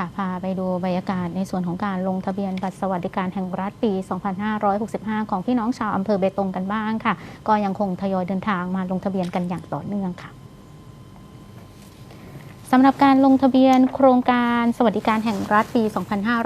ค่ะ พาไปดูบรรยากาศในส่วนของการลงทะเบียนบัตรสวัสดิการแห่งรัฐปี 2565 ของพี่น้องชาวอำเภอเบตงกันบ้างค่ะ ก็ยังคงทยอยเดินทางมาลงทะเบียนกันอย่างต่อเนื่องค่ะ สำหรับการลงทะเบียนโครงการสวัสดิการแห่งรัฐปี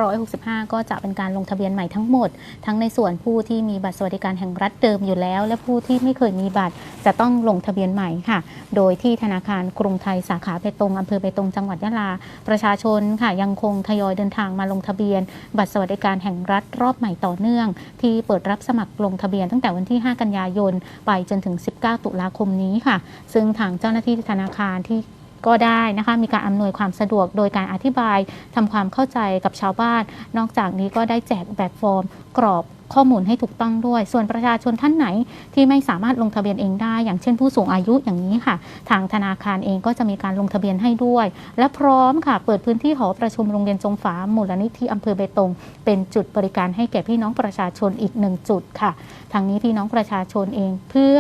2565 ก็จะเป็นการลงทะเบียนใหม่ทั้งหมด ทั้งในส่วนผู้ที่มีบัตรสวัสดิการแห่งรัฐเดิมอยู่แล้ว และผู้ที่ไม่เคยมีบัตรจะต้องลงทะเบียนใหม่ค่ะ โดยที่ธนาคารกรุงไทยสาขาเบตงอำเภอเบตงจังหวัดยะลา ประชาชนค่ะยังคงทยอยเดินทางมาลงทะเบียน บัตรสวัสดิการแห่งรัฐรอบใหม่ต่อเนื่อง ที่เปิดรับสมัครลงทะเบียนตั้งแต่วันที่ 5 กันยายน ไปจนถึง 19 ตุลาคมนี้ค่ะ ซึ่งทางเจ้าหน้าที่ธนาคารที่ ก็ได้นะคะมีการอำนวยความสะดวกโดยการอธิบายทำความเข้าใจกับชาวบ้าน นอกจากนี้ก็ได้แจกแบบฟอร์มกรอบข้อมูลให้ถูกต้องด้วย ส่วนประชาชนท่านไหนที่ไม่สามารถลงทะเบียนเองได้ อย่างเช่นผู้สูงอายุอย่างนี้ค่ะ ทางธนาคารเองก็จะมีการลงทะเบียนให้ด้วย และพร้อมค่ะ เปิดพื้นที่หอประชุมโรงเรียนจงฝามูลนิธิอำเภอเบตง เป็นจุดบริการให้แก่พี่น้องประชาชนอีกหนึ่งจุดค่ะ ทางนี้พี่น้องประชาชนเองเพื่อ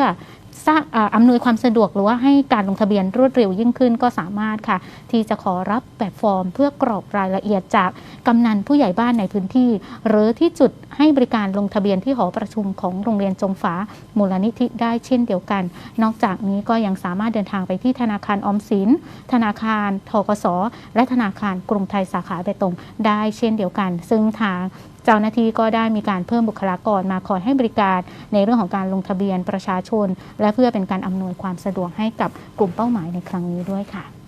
สร้างอ่าอำนวยความสะดวกหรือว่าให้การลงทะเบียนรวดเร็วยิ่งขึ้นก็สามารถค่ะ ที่จะขอรับแบบฟอร์ม เพื่อกรอกรายละเอียดจากกำนันผู้ใหญ่บ้านในพื้นที่ หรือที่จุดให้บริการลงทะเบียนที่หอประชุมของโรงเรียนจงฝามูลนิธิได้เช่นเดียวกัน นอกจากนี้ก็ยังสามารถเดินทางไปที่ธนาคารออมสิน ธนาคารทกส และธนาคารกรุงไทยสาขาเบตงได้เช่นเดียวกัน ซึ่งทางเจ้าหน้าที่ก็ได้มีการเพิ่มบุคลากรมาคอยให้บริการในเรื่องของการลงทะเบียนประชาชน และเพื่อเป็นการอำนวยความสะดวกให้กับกลุ่มเป้าหมายในครั้งนี้ด้วยค่ะ